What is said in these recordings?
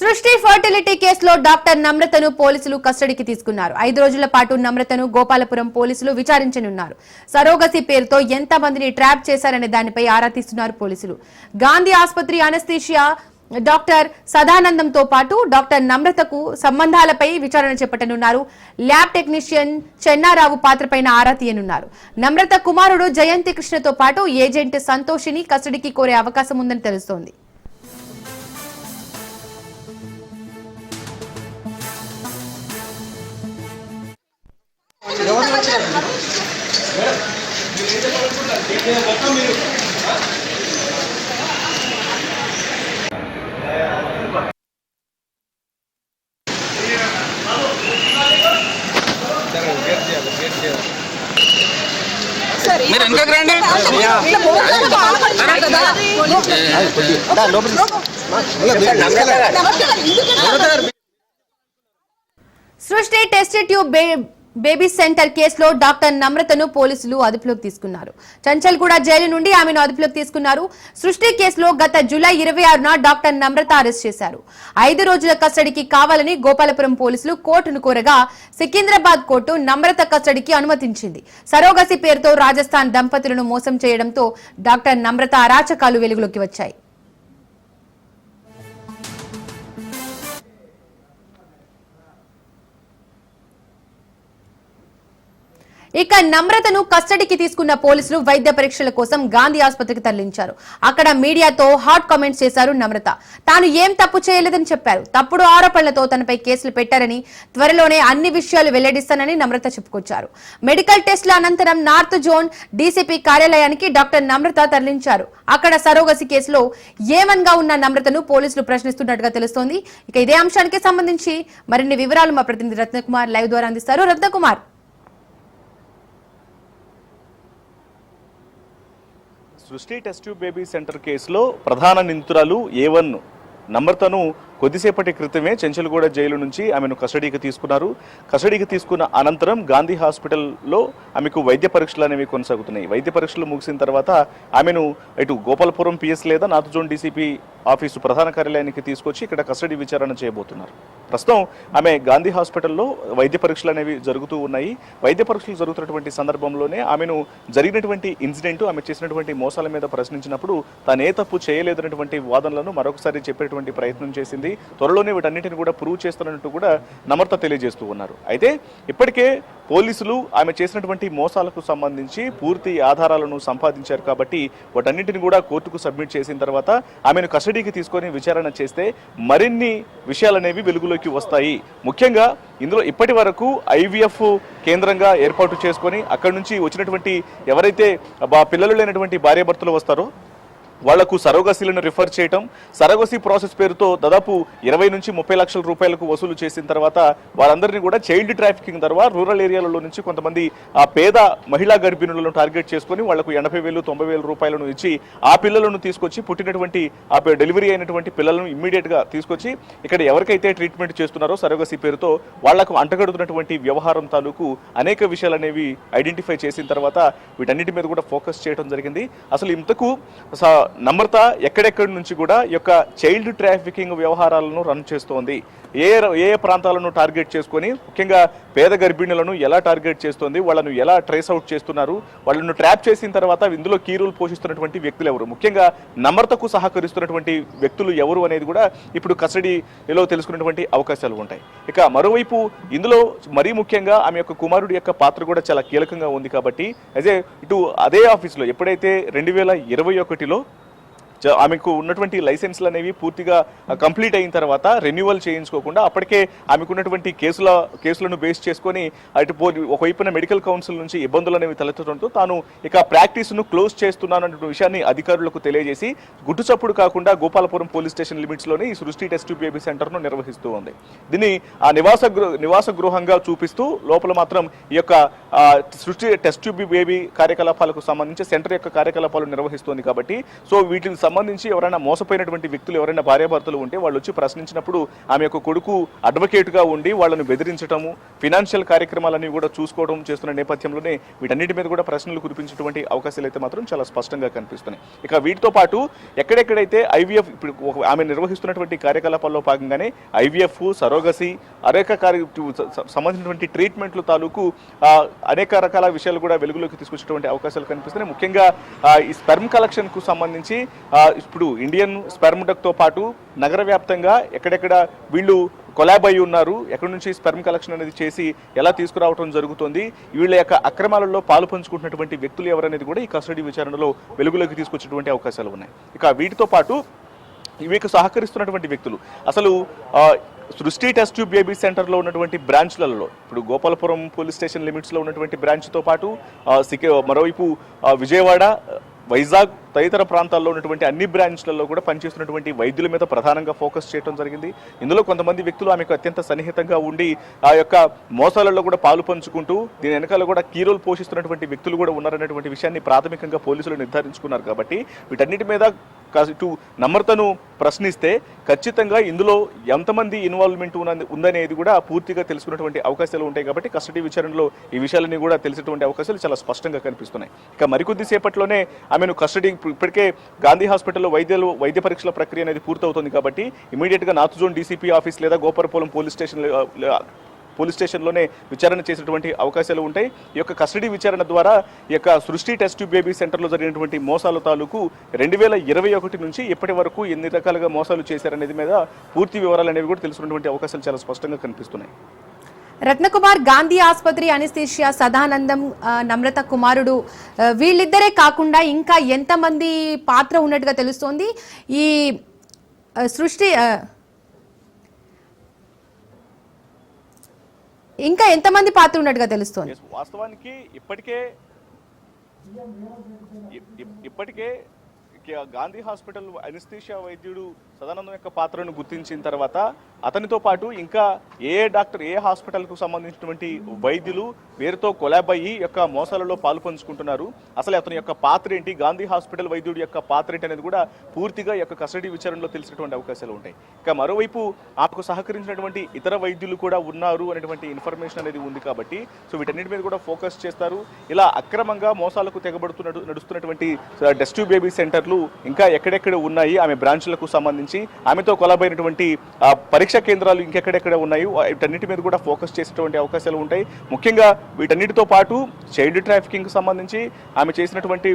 సృష్టి ఫర్టిలిటీ కేసులో డాక్టర్ నమ్రతను పోలీసులు కస్టడీకి తీసుకున్నారు. ఐదు రోజుల పాటు నమ్రతను గోపాలపురం పోలీసులు విచారించనున్నారు. సరోగసి పేరుతో ఎంత మందిని ట్రాప్ చేశారనే దానిపై ఆరా తీస్తున్నారు పోలీసులు. గాంధీ ఆసుపత్రి అనస్థీషియా డాక్టర్ సదానందంతో పాటు డాక్టర్ నమ్రతకు సంబంధాలపై విచారణ చేపట్టనున్నారు. ల్యాబ్ టెక్నీషియన్ చెన్నారావు పాత్రపైన ఆరా తీయనున్నారు. నమ్రత కుమారుడు జయంతి కృష్ణతో పాటు ఏజెంట్ సంతోషిని కస్టడీకి కోరే అవకాశం ఉందని తెలుస్తోంది. మీరు వెనకకి రండి సృష్టి టెస్ట్ ట్యూబ్ బే- బేబీ సెంటర్ కేసులో డాక్టర్ నమ్రతను పోలీసులు అదుపులోకి తీసుకున్నారు. చంచల్గూడ జైలు నుండి ఆమెను అదుపులోకి తీసుకున్నారు. సృష్టి కేసులో గత జూలై ఇరవై ఆరున డాక్టర్ నమ్రత అరెస్ట్ చేశారు. ఐదు రోజుల కస్టడీకి కావాలని గోపాలపురం పోలీసులు కోర్టును కోరగా సికింద్రాబాద్ కోర్టు నమ్రత కస్టడీకి అనుమతించింది. సరోగసి పేరుతో రాజస్థాన్ దంపతులను మోసం చేయడంతో డాక్టర్ నమ్రత అరాచకాలు వెలుగులోకి వచ్చాయి. ఇక నమ్రతను కస్టడీకి తీసుకున్న పోలీసులు వైద్య పరీక్షల కోసం గాంధీ ఆసుపత్రికి తరలించారు. అక్కడ మీడియాతో హాట్ కామెంట్స్ చేశారు నమ్రత. తాను ఏం తప్పు చేయలేదని చెప్పారు. తప్పుడు ఆరోపణలతో తనపై కేసులు పెట్టారని త్వరలోనే అన్ని విషయాలు వెల్లడిస్తానని నమ్రత చెప్పుకొచ్చారు. మెడికల్ టెస్టుల అనంతరం నార్త్ జోన్ డీసీపీ కార్యాలయానికి డాక్టర్ నమ్రత తరలించారు. అక్కడ సరోగసి కేసులో ఏమన్గా ఉన్న నమ్రతను పోలీసులు ప్రశ్నిస్తున్నట్టుగా తెలుస్తోంది. ఇక ఇదే అంశానికి సంబంధించి మరిన్ని వివరాలు మా ప్రతినిధి రత్నకుమార్ లైవ్ ద్వారా అందిస్తారు. రత్నకుమార్. సృష్టి టెస్ట్ బేబీ సెంటర్ కేసులో ప్రధాన నిందితురాలు ఏ వన్ నమ్రతను కొద్దిసేపటి క్రితమే చెంచల్గూడ జైలు నుంచి ఆమెను కస్టడీకి తీసుకున్నారు. కస్టడీకి తీసుకున్న అనంతరం గాంధీ హాస్పిటల్లో ఆమెకు వైద్య పరీక్షలు అనేవి కొనసాగుతున్నాయి. వైద్య పరీక్షలు ముగిసిన తర్వాత ఆమెను ఇటు గోపాలపురం పిఎస్ లేదా నార్త్ జోన్ డీసీపీ ఆఫీసు ప్రధాన కార్యాలయానికి తీసుకొచ్చి ఇక్కడ కస్టడీ విచారణ చేయబోతున్నారు. ప్రస్తుతం ఆమె గాంధీ హాస్పిటల్లో వైద్య పరీక్షలు అనేవి జరుగుతూ ఉన్నాయి. వైద్య పరీక్షలు జరుగుతున్నటువంటి సందర్భంలోనే ఆమెను జరిగినటువంటి ఇన్సిడెంట్ ఆమె చేసినటువంటి మోసాల మీద ప్రశ్నించినప్పుడు తాను ఏ తప్పు చేయలేదన్నటువంటి వాదనలను మరొకసారి చెప్పేటువంటి ప్రయత్నం చేసింది. త్వరలోనే వీటన్నిటిని కూడా ప్రూవ్ చేస్తున్నట్టు కూడా నమ్రత తెలియజేస్తూ ఉన్నారు. అయితే ఇప్పటికే పోలీసులు ఆమె చేసినటువంటి మోసాలకు సంబంధించి పూర్తి ఆధారాలను సంపాదించారు కాబట్టి వాటన్నిటిని కూడా కోర్టుకు సబ్మిట్ చేసిన తర్వాత ఆమెను కస్టడీకి తీసుకొని విచారణ చేస్తే మరిన్ని విషయాలనేవి వెలుగులోకి వస్తాయి. ముఖ్యంగా ఇందులో ఇప్పటి వరకు ఐవీఎఫ్ కేంద్రంగా ఏర్పాటు చేసుకొని అక్కడి నుంచి వచ్చినటువంటి ఎవరైతే బా- పిల్లలు లేనటువంటి భార్యాభర్తలు వస్తారో వాళ్ళకు సరోగసీలను రిఫర్ చేయటం. సరోగసీ ప్రాసెస్ పేరుతో దాదాపు ఇరవై నుంచి ముప్పై లక్షల రూపాయలకు వసూలు చేసిన తర్వాత వారందరినీ కూడా చైల్డ్ ట్రాఫికింగ్ తర్వాత రూరల్ ఏరియాలలో నుంచి కొంతమంది ఆ పేద మహిళా గర్భిణులను టార్గెట్ చేసుకొని వాళ్ళకు ఎనభై వేలు తొంభై వేల రూపాయలను ఇచ్చి ఆ పిల్లలను తీసుకొచ్చి పుట్టినటువంటి ఆ డెలివరీ అయినటువంటి పిల్లలను ఇమ్మీడియట్గా తీసుకొచ్చి ఇక్కడ ఎవరికైతే ట్రీట్మెంట్ చేస్తున్నారో సరోగసీ పేరుతో వాళ్ళకు అంటగడుతున్నటువంటి వ్యవహారం తాలూకు అనేక విషయాలు అనేవి ఐడెంటిఫై చేసిన తర్వాత వీటన్నిటి మీద కూడా ఫోకస్ చేయడం జరిగింది. అసలు ఇంతకు స- నమ్రత ఎక్కడెక్కడి నుంచి కూడా ఈ యొక్క చైల్డ్ ట్రాఫికింగ్ వ్యవహారాలను రన్ చేస్తోంది. ఏ ఏ ప్రాంతాలను టార్గెట్ చేసుకొని ముఖ్యంగా పేద గర్భిణులను ఎలా టార్గెట్ చేస్తోంది వాళ్ళను ఎలా ట్రేస్ అవుట్ చేస్తున్నారు వాళ్ళను ట్రాప్ చేసిన తర్వాత ఇందులో కీ రోల్ పోషిస్తున్నటువంటి వ్యక్తులు ఎవరు? ముఖ్యంగా నమ్రతకు సహకరిస్తున్నటువంటి వ్యక్తులు ఎవరు అనేది కూడా ఇప్పుడు కస్టడీలో తెలుసుకున్నటువంటి అవకాశాలు ఉంటాయి. ఇక మరోవైపు ఇందులో మరీ ముఖ్యంగా ఆమె యొక్క కుమారుడి యొక్క పాత్ర కూడా చాలా కీలకంగా ఉంది కాబట్టి అదే ఇటు అదే ఆఫీస్లో ఎప్పుడైతే రెండు వేల ఇరవై ఒకటిలో ఆమెకు ఉన్నటువంటి లైసెన్స్లు అనేవి పూర్తిగా కంప్లీట్ అయిన తర్వాత రెన్యువల్ చేయించుకోకుండా అప్పటికే ఆమెకు ఉన్నటువంటి కేసుల కేసులను బేస్ చేసుకొని అటు ఒకవైపున మెడికల్ కౌన్సిల్ నుంచి ఇబ్బందులు అనేవి తలెత్తడంతో తాను ఇక ప్రాక్టీస్ను క్లోజ్ చేస్తున్నాను అనే విషయాన్ని అధికారులకు తెలియజేసి గుట్టుచప్పుడు కాకుండా గోపాలపురం పోలీస్ స్టేషన్ లిమిట్స్లోని ఈ సృష్టి టెస్ట్ బేబీ సెంటర్ను నిర్వహిస్తూ ఉంది. దీన్ని ఆ నివాస గృహ నివాస గృహంగా చూపిస్తూ లోపల మాత్రం ఈ యొక్క సృష్టి టెస్ట్ బేబీ కార్యకలాపాలకు సంబంధించి సెంటర్ యొక్క కార్యకలాపాలు నిర్వహిస్తోంది కాబట్టి సో వీటిని సంబంధించి ఎవరైనా మోసపోయినటువంటి వ్యక్తులు ఎవరైనా భార్యాభర్తలు ఉంటే వాళ్ళు వచ్చి ప్రశ్నించినప్పుడు ఆమె యొక్క కొడుకు అడ్వకేట్గా ఉండి వాళ్ళని బెదిరించడము ఫినాన్షియల్ కార్యక్రమాలన్నీ కూడా చూసుకోవడం చేస్తున్న నేపథ్యంలోనే వీటన్నిటి మీద కూడా ప్రశ్నలు కురిపించేటువంటి అవకాశాలు అయితే మాత్రం చాలా స్పష్టంగా కనిపిస్తున్నాయి. ఇక వీటితో పాటు ఎక్కడెక్కడైతే ఐవీఎఫ్ ఇప్పుడు ఆమె నిర్వహిస్తున్నటువంటి కార్యకలాపాల్లో భాగంగానే ఐవీఎఫ్ సరోగసి అనేక కార్య సంబంధించినటువంటి ట్రీట్మెంట్లు తాలూకు అనేక రకాల విషయాలు కూడా వెలుగులోకి తీసుకొచ్చేటువంటి అవకాశాలు కనిపిస్తున్నాయి. ముఖ్యంగా ఈ స్పెర్మ్ కలెక్షన్కు సంబంధించి ఇప్పుడు ఇండియన్ స్పెర్మ్డక్తో పాటు నగర వ్యాప్తంగా ఎక్కడెక్కడ వీళ్ళు కొలాబ్ అయి ఉన్నారు ఎక్కడి నుంచి స్పెర్మ్ కలెక్షన్ అనేది చేసి ఎలా తీసుకురావడం జరుగుతుంది వీళ్ళ యొక్క అక్రమాలలో పాలు పంచుకుంటున్నటువంటి వ్యక్తులు ఎవరనేది కూడా ఈ కస్టడీ విచారణలో వెలుగులోకి తీసుకొచ్చేటువంటి అవకాశాలు ఉన్నాయి. ఇక వీటితో పాటు వీకు సహకరిస్తున్నటువంటి వ్యక్తులు అసలు సృష్టి టెస్ట్ ట్యూబ్ బేబీ సెంటర్లో ఉన్నటువంటి బ్రాంచ్లలో ఇప్పుడు గోపాలపురం పోలీస్ స్టేషన్ లిమిట్స్లో ఉన్నటువంటి బ్రాంచ్తో పాటు సికే మరోవైపు విజయవాడ వైజాగ్ తదితర ప్రాంతాల్లో ఉన్నటువంటి అన్ని బ్రాంచ్లలో కూడా పనిచేస్తున్నటువంటి వైద్యుల మీద ప్రధానంగా ఫోకస్ చేయడం జరిగింది. ఇందులో కొంతమంది వ్యక్తులు ఆమెకు అత్యంత సన్నిహితంగా ఉండి ఆ యొక్క మోసాలలో కూడా పాలు పంచుకుంటూ దీని వెనకాల కూడా కీ రోల్ పోషిస్తున్నటువంటి వ్యక్తులు కూడా ఉన్నారనేటువంటి విషయాన్ని ప్రాథమికంగా పోలీసులు నిర్ధారించుకున్నారు కాబట్టి వీటన్నిటి మీద ఇటు నమ్రతను ప్రశ్నిస్తే ఖచ్చితంగా ఇందులో ఎంతమంది ఇన్వాల్వ్మెంట్ ఉందనేది కూడా పూర్తిగా తెలుసుకున్నటువంటి అవకాశాలు ఉంటాయి కాబట్టి కస్టడీ విచారణలో ఈ విషయాలన్నీ కూడా తెలిసేటువంటి అవకాశాలు చాలా స్పష్టంగా కనిపిస్తున్నాయి. ఇక మరికొద్ది సేపట్లోనే ఆమెను కస్టడీ ఇప్పటికే గాంధీ హాస్పిటల్లో వైద్యులు వైద్య పరీక్షల ప్రక్రియ అనేది పూర్తవుతుంది కాబట్టి ఇమీడియట్గా నార్త్ జోన్ డీసీపీ ఆఫీస్ లేదా గోపరపోలం పోలీస్ స్టేషన్ పోలీస్ స్టేషన్లోనే విచారణ చేసేటువంటి అవకాశాలు ఉంటాయి. ఈ యొక్క కస్టడీ విచారణ ద్వారా ఈ యొక్క సృష్టి టెస్ట్ బేబీ సెంటర్లో జరిగినటువంటి మోసాల తాలూకు రెండు వేల ఇరవై ఒకటి నుంచి ఇప్పటి వరకు ఎన్ని రకాలుగా మోసాలు చేశారనేది మీద పూర్తి వివరాలు అనేవి కూడా తెలుసుకున్నటువంటి అవకాశాలు చాలా స్పష్టంగా కనిపిస్తున్నాయి. రత్నకుమార్ గాంధీ ఆసుపత్రి అనిస్థీషియా సదానందం నమ్రత కుమారుడు వీళ్ళిద్దరే కాకుండా ఇంకా ఎంతమంది పాత్ర ఉన్నట్టుగా తెలుస్తోంది. ఈ సృష్టి ఇంకా ఎంతమంది పాత్ర ఉన్నట్టుగా తెలుస్తోంది? వాస్తవానికి ఇప్పటికే ఇప్పటికే గాంధీ హాస్పిటల్ అనిస్థీషియా వైద్యుడు సదానందం యొక్క పాత్రను గుర్తించిన తర్వాత అతనితో పాటు ఇంకా ఏ డాక్టర్ ఏ హాస్పిటల్కు సంబంధించినటువంటి వైద్యులు వీరితో కొలాబ్ అయ్యి యొక్క మోసాలలో పాల్పంచుకుంటున్నారు అసలు అతని యొక్క పాత్ర ఏంటి? గాంధీ హాస్పిటల్ వైద్యుడి యొక్క పాత్ర ఏంటి అనేది కూడా పూర్తిగా యొక్క కస్టడీ విచారణలో తెలిసినటువంటి అవకాశాలు ఉంటాయి. ఇక మరోవైపు ఆమెకు సహకరించినటువంటి ఇతర వైద్యులు కూడా ఉన్నారు అనేటువంటి ఇన్ఫర్మేషన్ అనేది ఉంది కాబట్టి సో వీటన్నిటి మీద కూడా ఫోకస్ చేస్తారు. ఇలా అక్రమంగా మోసాలకు తెగబడుతున్నట్టు నడుస్తున్నటువంటి డెస్ట్యూ బేబీ సెంటర్లు ఇంకా ఎక్కడెక్కడ ఉన్నాయి ఆమె బ్రాంచ్లకు సంబంధించి ఆమెతో కొలబైనటువంటి పరీక్షా కేంద్రాలు ఇంకెక్కడెక్కడ ఉన్నాయి వీటన్నిటి మీద కూడా ఫోకస్ చేసేటువంటి అవకాశాలు ఉంటాయి. ముఖ్యంగా వీటన్నిటితో పాటు చైల్డ్ ట్రాఫికింగ్ సంబంధించి ఆమె చేసినటువంటి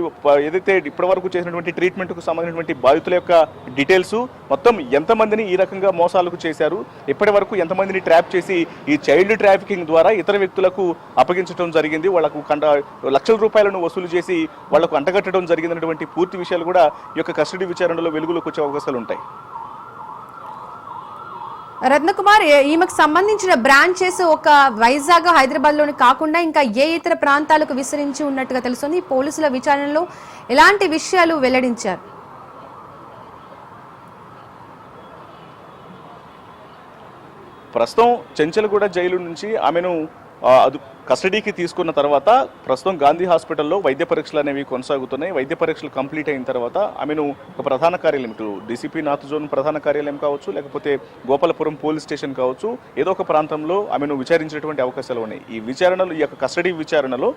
ఏదైతే ఇప్పటివరకు చేసినటువంటి ట్రీట్మెంట్కు సంబంధించినటువంటి బాధితుల యొక్క డీటెయిల్స్ మొత్తం ఎంతమందిని ఈ రకంగా మోసాలకు చేశారు ఇప్పటి వరకు ఎంతమందిని ట్రాప్ చేసి ఈ చైల్డ్ ట్రాఫికింగ్ ద్వారా ఇతర వ్యక్తులకు అప్పగించడం జరిగింది వాళ్ళకు కండ లక్షల రూపాయలను వసూలు చేసి వాళ్ళకు అంటగట్టడం జరిగిందన్నటువంటి పూర్తి విషయాలు కూడా ఈ యొక్క కస్టడీ విచారణలో వెలుగులోకి వచ్చే అవకాశాలు ఉంటాయి. రత్నకుమార్ ఈమెకు సంబంధించిన బ్రాంచెస్ ఒక వైజాగ్ హైదరాబాద్లోని కాకుండా ఇంకా ఏ ఇతర ప్రాంతాలకు విస్తరించి ఉన్నట్టుగా తెలుస్తుంది. పోలీసుల విచారణలో ఎలాంటి విషయాలు వెల్లడించారు? ప్రస్తుతం చెంచలగూడ జైలు నుంచి ఆమెను అదు కస్టడీకి తీసుకున్న తర్వాత ప్రస్తుతం గాంధీ హాస్పిటల్లో వైద్య పరీక్షలు అనేవి కొనసాగుతున్నాయి. వైద్య పరీక్షలు కంప్లీట్ అయిన తర్వాత ఆమెను ఒక ప్రధాన కార్యాలయం ఇటు డీసీపీ నార్త్ జోన్ ప్రధాన కార్యాలయం కావచ్చు లేకపోతే గోపాలపురం పోలీస్ స్టేషన్ కావచ్చు ఏదో ఒక ప్రాంతంలో ఆమెను విచారించేటువంటి అవకాశాలు ఉన్నాయి. ఈ విచారణలు ఈ యొక్క కస్టడీ విచారణలో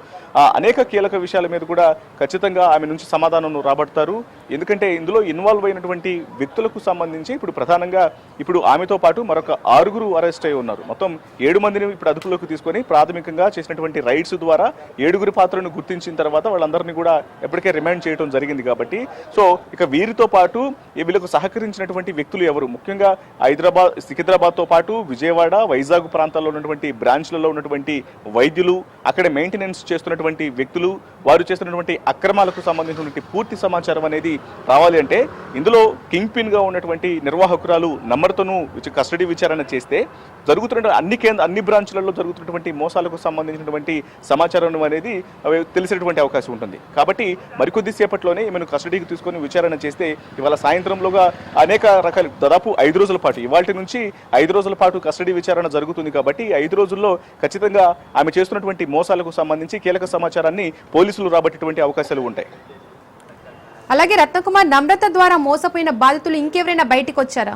అనేక కీలక విషయాల మీద కూడా ఖచ్చితంగా ఆమె నుంచి సమాధానం రాబడతారు. ఎందుకంటే ఇందులో ఇన్వాల్వ్ అయినటువంటి వ్యక్తులకు సంబంధించి ఇప్పుడు ప్రధానంగా ఇప్పుడు ఆమెతో పాటు మరొక ఆరుగురు అరెస్ట్ అయి ఉన్నారు. మొత్తం ఏడు మందిని ఇప్పుడు అదుపులోకి తీసుకొని ప్రాథమికంగా చేసినటువంటి రైడ్స్ ద్వారా ఏడుగురి పాత్రను గుర్తించిన తర్వాత వాళ్ళందరినీ కూడా ఎప్పటికే రిమైండ్ చేయడం జరిగింది కాబట్టి. సో ఇక వీరితో పాటు ఈ వీళ్ళకు సహకరించినటువంటి వ్యక్తులు ఎవరు? ముఖ్యంగా హైదరాబాద్ సికింద్రాబాద్తో పాటు విజయవాడ వైజాగ్ ప్రాంతాల్లో ఉన్నటువంటి బ్రాంచ్లలో ఉన్నటువంటి వైద్యులు అక్కడ మెయింటెనెన్స్ చేస్తున్నటువంటి వ్యక్తులు వారు చేస్తున్నటువంటి అక్రమాలకు సంబంధించినటువంటి పూర్తి సమాచారం అనేది రావాలి అంటే ఇందులో కింగ్ పిన్గా ఉన్నటువంటి నిర్వాహకురాలు నమ్రతను కస్టడీ విచారణ చేస్తే జరుగుతున్న అన్ని కేంద్ర అన్ని బ్రాంచ్లలో జరుగుతున్నటువంటి మోసాలకు సంబంధించి సంబంధించినటువంటి సమాచారం అనేది తెలిసినటువంటి అవకాశం ఉంటుంది. కాబట్టి మరికొద్దిసేపట్లోనే ఈమెను కస్టడీకి తీసుకొని విచారణ చేస్తే ఇవాళ సాయంత్రంలోగా అనేక రకాల దాదాపు ఐదు రోజుల పాటు ఇవాటి నుంచి ఐదు రోజుల పాటు కస్టడీ విచారణ జరుగుతుంది కాబట్టి ఐదు రోజుల్లో ఖచ్చితంగా ఆమె చేస్తున్నటువంటి మోసాలకు సంబంధించి కీలక సమాచారాన్ని పోలీసులు రాబట్టేటువంటి అవకాశాలు ఉంటాయి. అలాగే రత్నకుమార్ నమ్రత ద్వారా మోసపోయిన బాధితులు ఇంకెవరైనా బయటికి వచ్చారా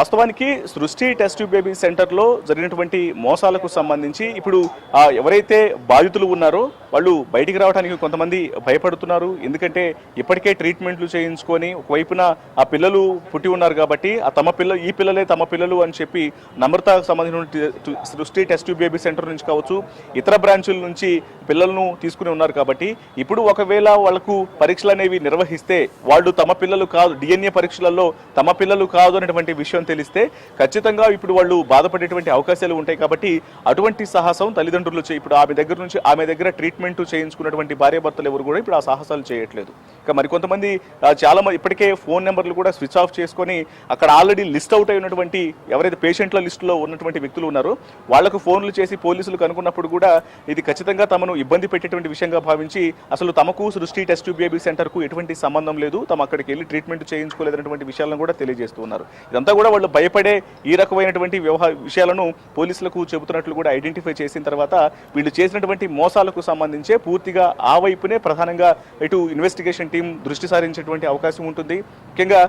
వాస్తవానికి సృష్టి టెస్ట్ బేబీ సెంటర్లో జరిగినటువంటి మోసాలకు సంబంధించి ఇప్పుడు ఆ, ఎవరైతే బాధితులు ఉన్నారో వాళ్ళు బయటికి రావడానికి కొంతమంది భయపడుతున్నారు. ఎందుకంటే ఇప్పటికే ట్రీట్మెంట్లు చేయించుకొని ఒకవైపున ఆ పిల్లలు పుట్టి ఉన్నారు కాబట్టి ఆ తమ పిల్ల ఈ పిల్లలే తమ పిల్లలు అని చెప్పి నమ్రతకు సంబంధించిన సృష్టి టెస్ట్ బేబీ సెంటర్ నుంచి కావచ్చు ఇతర బ్రాంచుల నుంచి పిల్లలను తీసుకుని ఉన్నారు కాబట్టి ఇప్పుడు ఒకవేళ వాళ్ళకు పరీక్షలు అనేవి నిర్వహిస్తే వాళ్ళు తమ పిల్లలు కాదు డిఎన్ఏ పరీక్షలలో తమ పిల్లలు కాదు అనేటువంటి విషయం తెలిస్తే ఖచ్చితంగా ఇప్పుడు వాళ్ళు బాధపడేటువంటి అవకాశాలు ఉంటాయి కాబట్టి అటువంటి సాహసం తల్లిదండ్రులు ఇప్పుడు ఆమె దగ్గర నుంచి ఆమె దగ్గర ట్రీట్మెంట్ చేయించుకున్నటువంటి భార్యాభర్తలు ఎవరు కూడా ఇప్పుడు ఆ సాహసాలు చేయట్లేదు. ఇక మరికొంతమంది చాలా మంది ఇప్పటికే ఫోన్ నెంబర్లు కూడా స్విచ్ ఆఫ్ చేసుకొని అక్కడ ఆల్రెడీ లిస్ట్ అవుట్ అయి ఉన్నటువంటి ఎవరైతే పేషెంట్ల లిస్టులో ఉన్నటువంటి వ్యక్తులు ఉన్నారో వాళ్ళకు ఫోన్లు చేసి పోలీసులు కనుక్కున్నప్పుడు కూడా ఇది ఖచ్చితంగా తమను ఇబ్బంది పెట్టేటువంటి విషయంగా భావించి అసలు తమకు సృష్టి టెస్ట్ బేబీ సెంటర్కు ఎటువంటి సంబంధం లేదు. తమ అక్కడికి వెళ్ళి ట్రీట్మెంట్ చేయించుకోలేదన్నటువంటి విషయాలను కూడా తెలియజేస్తున్నారు ఇదంతా కూడా వాళ్ళు భయపడే ఈ రకమైనటువంటి వ్యవహార విషయాలను పోలీసులకు చెబుతున్నట్లు కూడా ఐడెంటిఫై చేసిన తర్వాత వీళ్ళు చేసినటువంటి మోసాలకు సంబంధించి పూర్తిగా ఆ వైపునే ప్రధానంగా ఇటు ఇన్వెస్టిగేషన్ టీం దృష్టి సారించేటువంటి అవకాశం ఉంటుంది. ముఖ్యంగా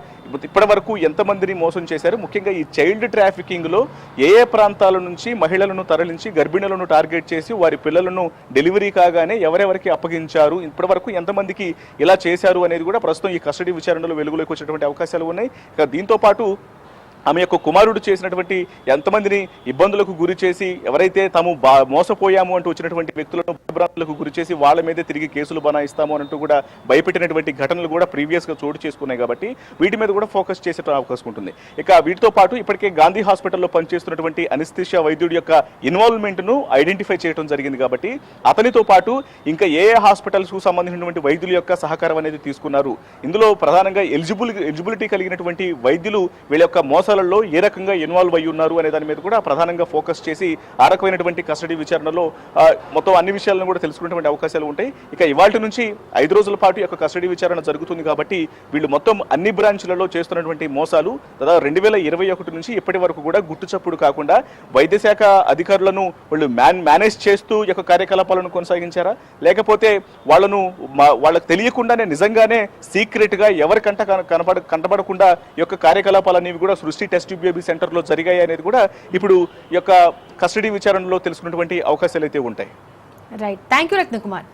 ఇప్పటి వరకు ఎంతమందిని మోసం చేశారు? ముఖ్యంగా ఈ చైల్డ్ ట్రాఫికింగ్లో ఏ ఏ ప్రాంతాల నుంచి మహిళలను తరలించి గర్భిణులను టార్గెట్ చేసి వారి పిల్లలను డెలివరీ కాగానే ఎవరెవరికి అప్పగించారు? ఇప్పటి వరకు ఎంతమందికి ఇలా చేశారు అనేది కూడా ప్రస్తుతం ఈ కస్టడీ విచారణలో వెలుగులోకి వచ్చేటువంటి అవకాశాలు ఉన్నాయి. ఇక దీంతో పాటు ఆమె యొక్క కుమారుడు చేసినటువంటి ఎంతమందిని ఇబ్బందులకు గురి చేసి ఎవరైతే తాము బా మోసపోయాము అంటూ వచ్చినటువంటి వ్యక్తులను భయభ్రాంతులకు గురి చేసి వాళ్ళ మీదే తిరిగి కేసులు బనాయిస్తాము అంటూ కూడా భయపెట్టినటువంటి ఘటనలు కూడా ప్రీవియస్గా గా చోటు చేసుకున్నాయి కాబట్టి వీటి మీద కూడా ఫోకస్ చేసే అవకాశం ఉంటుంది. ఇక వీటితో పాటు ఇప్పటికే గాంధీ హాస్పిటల్లో పనిచేస్తున్నటువంటి అనిస్థిషియా వైద్యుడి యొక్క ఇన్వాల్వ్మెంట్ను ఐడెంటిఫై చేయడం జరిగింది కాబట్టి అతనితో పాటు ఇంకా ఏ ఏ హాస్పిటల్స్కు సంబంధించినటువంటి వైద్యుల యొక్క సహకారం అనేది తీసుకున్నారు. ఇందులో ప్రధానంగా ఎలిజిబుల్ ఎలిజిబిలిటీ కలిగినటువంటి వైద్యులు వీళ్ళ యొక్క అంశాలలో ఏ రకంగా ఇన్వాల్వ్ అయ్యి ఉన్నారు అనే దాని మీద కూడా ప్రధానంగా ఫోకస్ చేసి ఆ రకమైనటువంటి కస్టడీ విచారణలో మొత్తం అన్ని విషయాలను కూడా తెలుసుకునేటువంటి అవకాశాలు ఉంటాయి. ఇక ఇవాళ నుంచి ఐదు రోజుల పాటు యొక్క కస్టడీ విచారణ జరుగుతుంది కాబట్టి వీళ్ళు మొత్తం అన్ని బ్రాంచ్లలో చేస్తున్నటువంటి మోసాలు దాదాపు రెండు వేల ఇరవై ఒకటి నుంచి ఇప్పటి వరకు కూడా గుట్టు చప్పుడు కాకుండా వైద్య శాఖ అధికారులను వాళ్ళు మ్యాన్ మేనేజ్ చేస్తూ యొక్క కార్యకలాపాలను కొనసాగించారా? లేకపోతే వాళ్ళను వాళ్ళకు తెలియకుండానే నిజంగానే సీక్రెట్గా ఎవరికంట కన- కనపడ కనబడకుండా యొక్క కార్యకలాపాలు అనేవి కూడా సృష్టి టెస్ట్ బేబీ సెంటర్లో జరిగాయి అనేది కూడా ఇప్పుడు ఈ యొక్క కస్టడీ విచారణలో తెలుసుకున్నటువంటి అవకాశాలు అయితే ఉంటాయి. Right thank you Ratnakumar